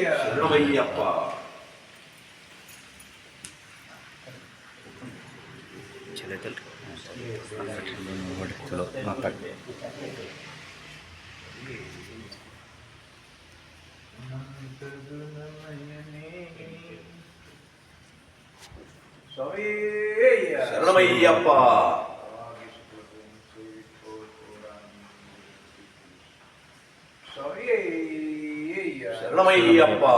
ശരണമയ്യപ്പ ചിലതിൽ മക്കൾ ശരണമയ്യപ്പ namanya iya apa?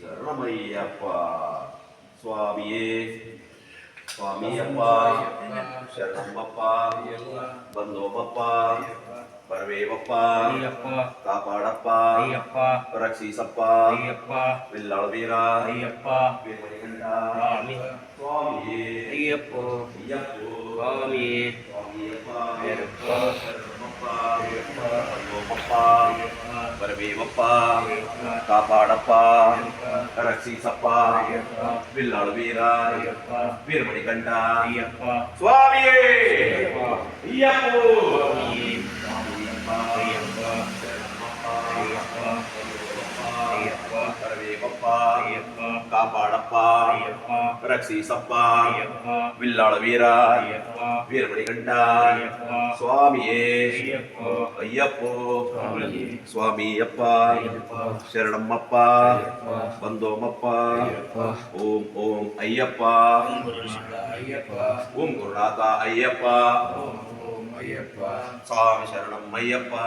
Nama apa? Suami, suami apa? Siapa bapak? Iya, Bantu bapak? Iya, Barwe iya, apa? Iya apa? Kapar apa? Iya bira? Iya apa? Belal bira? சுவாமியே பரமேவப்பா காப்பாடப்பா ரசிசப்பா வில்லாளு வீரா வீரமணி கண்டா சுவாமியே ஐயப்போ ஐயப்பப்பா ஐயப்பா காப்பாடப்பா வில்லாள வீரா வீரமணி கண்டா சுவாமியே ஐயப்போ சுவாமி அப்பா சரணம்மப்பா வந்தோமப்பா ஓம் ஓம் ஐயப்பா ஓம் குருநாதா ஐயப்பா சுவாமி சரணம் ஐயப்பா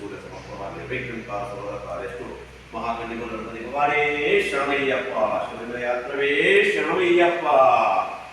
ಸೂರ್ಯ ಸಮರ್ಪಣೆ ವೈಕುಂಠ ಸೋದರ ಎಷ್ಟು ಮಹಾಕಂಡಿಗಳು ವಾರೇ ಶರಣಯ್ಯಪ್ಪ ಶರಣಯಾತ್ರವೇ ಶರಣಯ್ಯಪ್ಪ ಶರಣಯ್ಯಪ್ಪ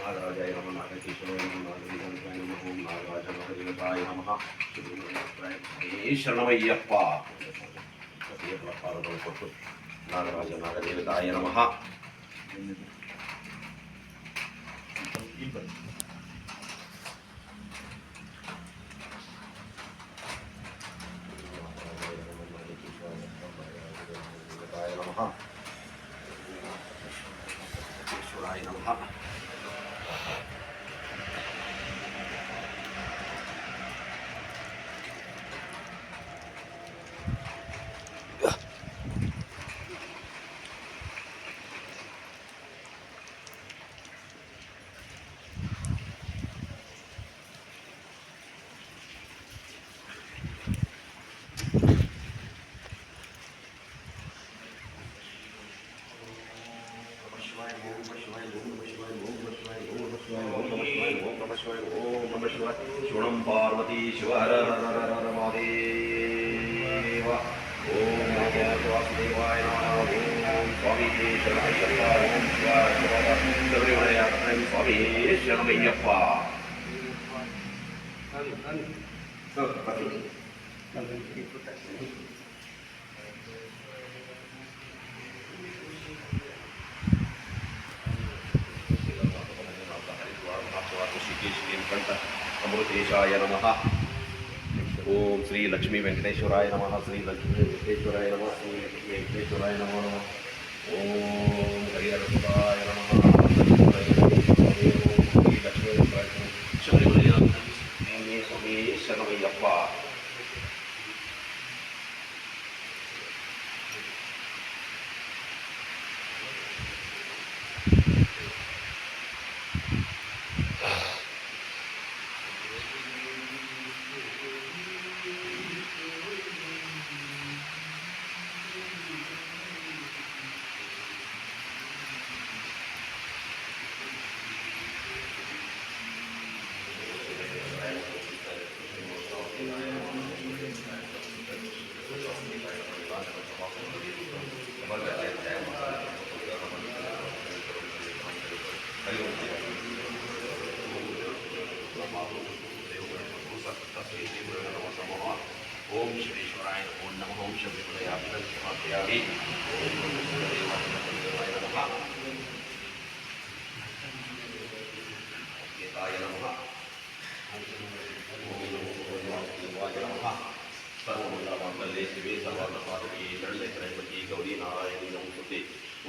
నాగాయ నమ నాగకేశవాయ నమ నాగరాయ నమ ఓం నాగాయ నాగదేవతాయ శరణమయ్యప్ప నాగరాజ నాగదేవతాయ నమ Kemudian saya nama ha. ஓம் ஸ்ரீ லக்ஷ்மி வெங்கடேஸ்வராய நம ஸ்ரீ லக்ஷ்மி வெங்கடேஸ்வராய நம ஸ்ரீ லக்ஷ்மி வெங்கடேஸ்வராய நம ஓம் ஹரிஹரசுதாய நம 我们什么不要的？我们自己买的，自己买的吧。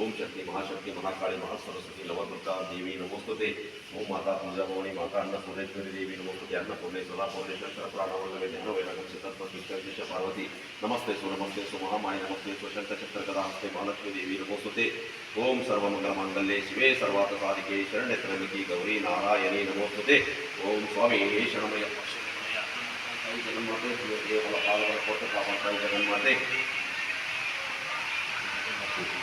ओम शक्ति महाशक्ति महाकाली महासरस्वती नवदुर्गा देवी नमोस्तुते ओम माता तुझा भवानी माता अन्नपूर्णेश्वरी देवी नमोस्तुते अन्न पूर्णेश्वरा पूर्णेश्वर प्राणवर्गवे ध्यान वैरागम पार्वती नमस्ते सो नमस्ते सु महामाय नमस्ते सु शंखचक्रकदास्ते महालक्ष्मी देवी नमोस्तुते ओम सर्वमंगलमांगल्ये शिवे सर्वार्थ साधिके शरण्यत्रमिकी गौरी नारायणी नमोस्तुते ओम स्वामी शरणमय जगन्माते जगन्माते Thank you.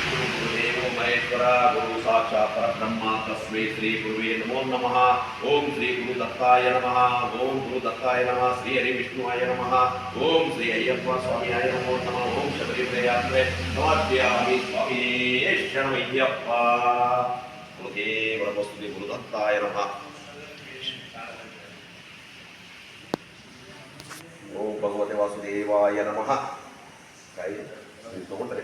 ಪರಮೇಶ್ವರ ಗುರು ಸಾಕ್ಷಾತ್ ಪರಬ್ರಹ್ಮ ತಸ್ಮೈ ಶ್ರೀ ಗುರುವೇ ನಮೋ ನಮಃ ಓಂ ಶ್ರೀ ಗುರು ದತ್ತಾಯ ನಮಃ ಓಂ ಗುರು ದತ್ತಾಯ ನಮಃ ಶ್ರೀ ಹರಿ ವಿಷ್ಣುವಾಯ ನಮಃ ಓಂ ಶ್ರೀ ಅಯ್ಯಪ್ಪ ಸ್ವಾಮಿಯಾಯ ನಮೋ ನಮಃ ಓಂ ಶಬರಿಮಲೆಯಾತ್ರೆ ಸಮರ್ಪ್ಯಾಮಿ ಸ್ವಾಮಿ ಶರಣಯ್ಯಪ್ಪ ಗುರುದೇವರ ವಸ್ತುತಿ ಗುರು ದತ್ತಾಯ ನಮಃ ಓಂ ಭಗವತೆ ವಾಸುದೇವಾಯ ನಮಃ ಕಾಯಿ ತಗೊಂಡ್ರೆ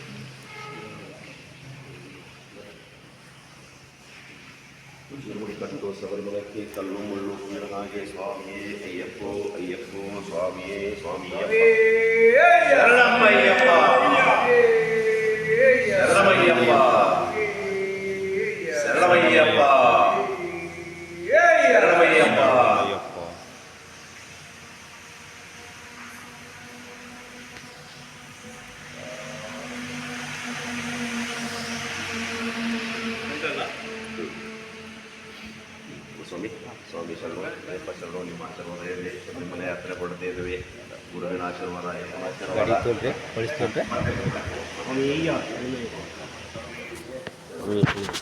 ಮುಷ್ಕಟ್ಟು ಶಬರಿಮಲಕ್ಕೆ ಕಲ್ಲು ಮುಳ್ಳು ಹಾಗೆ ಸ್ವಾಮಿಯೇ ಅಯ್ಯಪ್ಪೋ ಅಯ್ಯಪ್ಪೋ ಸ್ವಾಮಿಯೇ ಸ್ವಾಮಿಯೇ ಸ್ವಾಮಿ ಶರಣು ನಿಮ್ಮ ಆಶೀರ್ವಾದ ಇರಲಿ ಯಾತ್ರೆ ಕೊಡದೇ ಆಶೀರ್ವಾದ ಆಶೀರ್ವಾದ